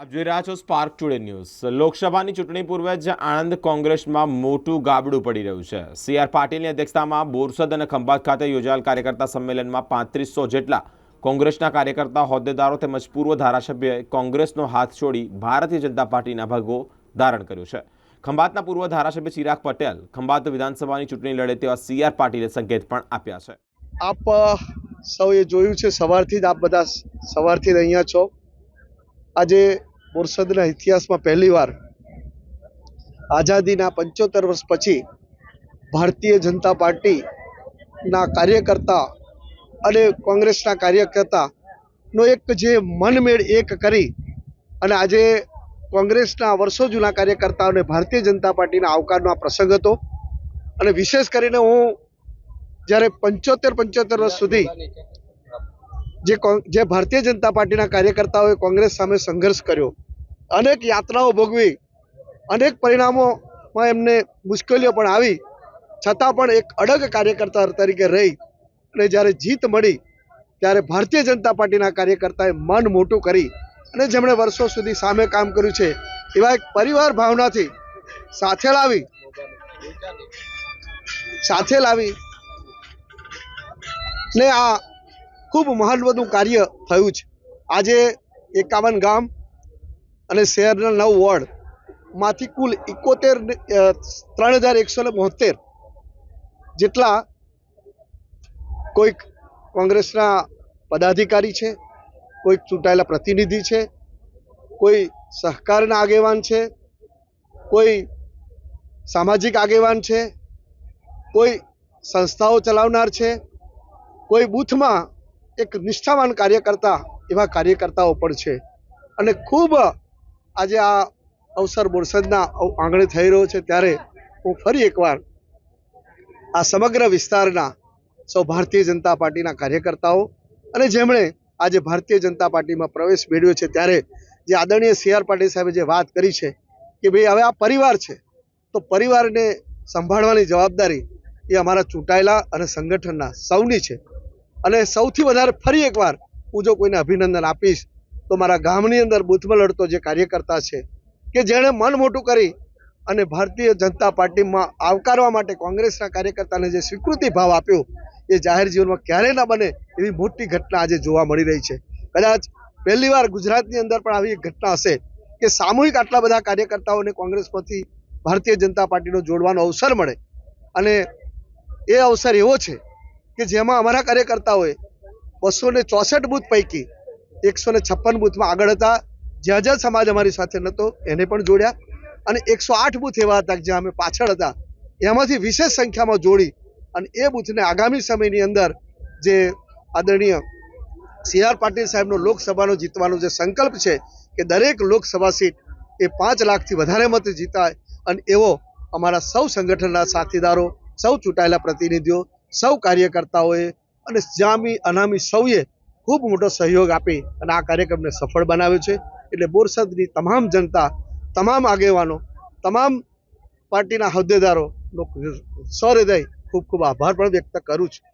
આપ જોઈ રહ્યા છો સ્પાર્ક ટુડે ન્યૂઝ લોકસભાની ચૂંટણી પૂર્વે જ આણંદ કોંગ્રેસમાં મોટું ગાબડું પડી રહ્યું છે. સી આર પાટીલની અધ્યક્ષતામાં બોરસદ અને ખંભાત ખાતે યોજાયેલ કાર્યકર્તા સંમેલનમાં પાંત્રીસો જેટલા કોંગ્રેસના કાર્યકર્તા, હોદ્દેદારો તેમજ પૂર્વ ધારાસભ્યએ કોંગ્રેસનો હાથ છોડી ભારતીય જનતા પાર્ટીના ભાગો ધારણ કર્યું છે. ખંભાતના પૂર્વ ધારાસભ્ય ચિરાગ પટેલ ખંભાત વિધાનસભાની ચૂંટણી લડે તેવા સી આર પાટીલે સંકેત પણ આપ્યા છે. આપ સૌએ જોયું છે, સવારથી જ આપ બધા સવારથી જ અહીંયા છો. આજે બોરસદના ઇતિહાસમાં પહેલીવાર આઝાદીના પંચોતેર વર્ષ પછી ભારતીય જનતા પાર્ટીના કાર્યકર્તા અને કોંગ્રેસના કાર્યકર્તાનો એક જે મનમેળ એક કરી અને આજે કોંગ્રેસના વર્ષો જૂના કાર્યકર્તાઓને ભારતીય જનતા પાર્ટીના આવકારનો આ પ્રસંગ હતો. અને વિશેષ કરીને હું જ્યારે પંચોતેર પંચોતેર વર્ષ સુધી જે જે ભારતીય જનતા પાર્ટીના કાર્યકર્તાઓએ કોંગ્રેસ સામે સંઘર્ષ કર્યો. અનેક યાતનાઓ ભોગવી, અનેક પરિણામોમાં એમને મુશ્કેલીઓ પણ આવી. છતાં પણ એક અડગ કાર્યકર્તા તરીકે રહી અને જ્યારે જીત મળી, ત્યારે ભારતીય જનતા પાર્ટીના કાર્યકર્તાએ મન મોટું કરી અને જેમણે વર્ષો સુધી સામે કામ કર્યું છે, એવા એક પરિવાર ભાવનાથી સાથે લાવી સાથે લાવી ને આ ખૂબ મહત્વનું કાર્ય થયું છે. આજે એકાવન ગામ અને શહેરના નવ વોર્ડમાંથી કુલ એકોતેર ત્રણ હજાર એકસો ને બોતેર જેટલા કોઈક કોંગ્રેસના પદાધિકારી છે, કોઈક ચૂંટાયેલા પ્રતિનિધિ છે, કોઈ સહકારના આગેવાન છે, કોઈ સામાજિક આગેવાન છે, કોઈ સંસ્થાઓ ચલાવનાર છે, કોઈ બૂથમાં એક નિષ્ઠાવાન કાર્યકર્તા એવા કાર્યકર્તાઓ પણ છે. અને ખૂબ આજે આ અવસર બોરસદના આંગણે થઈ રહ્યો છે ત્યારે હું ફરી એકવાર આ સમગ્ર વિસ્તારના સૌ ભારતીય જનતા પાર્ટીના કાર્યકર્તાઓ અને જેમણે આજે ભારતીય જનતા પાર્ટીમાં પ્રવેશ મેળવ્યો છે ત્યારે જે આદરણીય સી આર પાટીલ સાહેબે જે વાત કરી છે કે ભાઈ હવે આ પરિવાર છે, તો પરિવારને સંભાળવાની જવાબદારી એ અમારા ચૂંટાયેલા અને સંગઠનના સૌની છે. અને સૌથી વધારે ફરી એકવાર હું જો કોઈને અભિનંદન આપીશ, તો મારા ગામની અંદર બૂથમાં લડતો જે કાર્યકર્તા છે, કે જેણે મન મોટું કરી અને ભારતીય જનતા પાર્ટીમાં આવકારવા માટે કોંગ્રેસના કાર્યકર્તાને જે સ્વીકૃતિ ભાવ આપ્યો, એ જાહેર જીવનમાં ક્યારેય ના બને એવી મોટી ઘટના આજે જોવા મળી રહી છે. કદાચ પહેલીવાર ગુજરાતની અંદર પણ આવી એક ઘટના હશે, કે સામૂહિક આટલા બધા કાર્યકર્તાઓને કોંગ્રેસમાંથી ભારતીય જનતા પાર્ટીનો જોડવાનો અવસર મળે. અને એ અવસર એવો છે કે જેમાં અમારા કાર્યકર્તાઓએ બસો ને ચોસઠ બૂથ પૈકી એકસો ને છપ્પન બૂથમાં આગળ હતા. જ્યાં જ્યાં સમાજ અમારી સાથે નહોતો, એને પણ જોડ્યા. અને એકસો આઠ બૂથ એવા હતા કે જ્યાં અમે પાછળ હતા. એમાંથી વિશેષ સંખ્યામાં જોડી અને એ બૂથને આગામી સમયની અંદર જે આદરણીય સી આર પાટીલ સાહેબનો લોકસભાનો જીતવાનો જે સંકલ્પ છે કે દરેક લોકસભા સીટ એ પાંચ લાખથી વધારે મત જીતાય અને એવો અમારા સૌ સંગઠનના સાથીદારો, સૌ ચૂંટાયેલા પ્રતિનિધિઓ સૌ કાર્યકર્તાઓએ અને જામી અનામી સૌએ ખૂબ મોટો સહયોગ આપી અને આ કાર્યક્રમને સફળ બનાવ્યો છે. એટલે બોરસદની તમામ જનતા, તમામ આગેવાનો, તમામ પાર્ટીના હોદ્દેદારોનો સહૃદય ખૂબ ખૂબ આભાર પણ વ્યક્ત કરું છું.